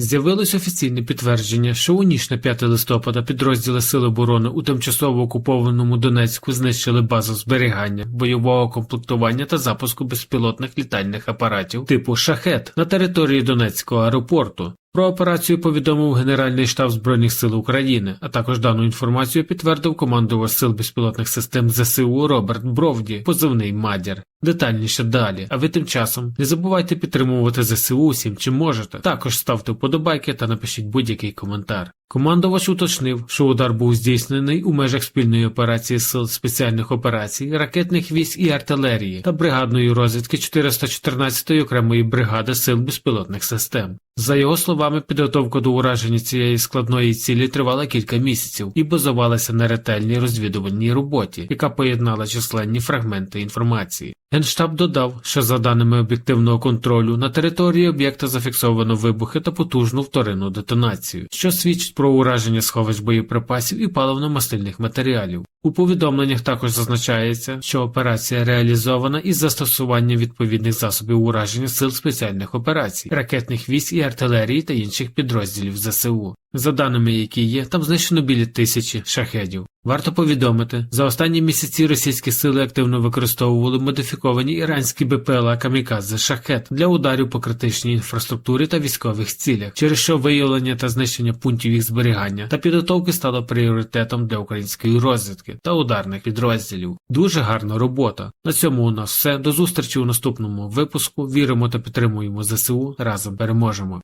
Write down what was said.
З'явилось офіційне підтвердження, що у ніч на 5 листопада підрозділи Сил оборони у тимчасово окупованому Донецьку знищили базу зберігання, бойового комплектування та запуску безпілотних літальних апаратів типу шахет на території Донецького аеропорту. Про операцію повідомив Генеральний штаб Збройних сил України, а також дану інформацію підтвердив командувач сил безпілотних систем ЗСУ Роберт Бровді, позивний Мадір. Детальніше далі. А ви тим часом не забувайте підтримувати ЗСУ усім, чим можете. Також ставте вподобайки та напишіть будь-який коментар. Командувач уточнив, що удар був здійснений у межах спільної операції сил спеціальних операцій, ракетних військ і артилерії та бригадної розвідки 414-ї окремої бригади сил безпілотних систем. За його словами, підготовка до ураження цієї складної цілі тривала кілька місяців і базувалася на ретельній розвідувальній роботі, яка поєднала численні фрагменти інформації. Генштаб додав, що за даними об'єктивного контролю на території об'єкта зафіксовано вибухи та потужну вторинну детонацію, що свідчить про ураження сховищ боєприпасів і паливно-мастильних матеріалів. У повідомленнях також зазначається, що операція реалізована із застосуванням відповідних засобів ураження сил спеціальних операцій, ракетних військ і артилерії та інших підрозділів ЗСУ. За даними, які є, там знищено біля тисячі шахедів. Варто повідомити, за останні місяці російські сили активно використовували модифіковані іранські БПЛА камікадзе шахет для ударів по критичній інфраструктурі та військових цілях, через що виявлення та знищення пунктів їх зберігання та підготовки стало пріоритетом для української розвідки та ударних підрозділів. Дуже гарна робота. На цьому у нас все. До зустрічі у наступному випуску. Віримо та підтримуємо ЗСУ. Разом переможемо.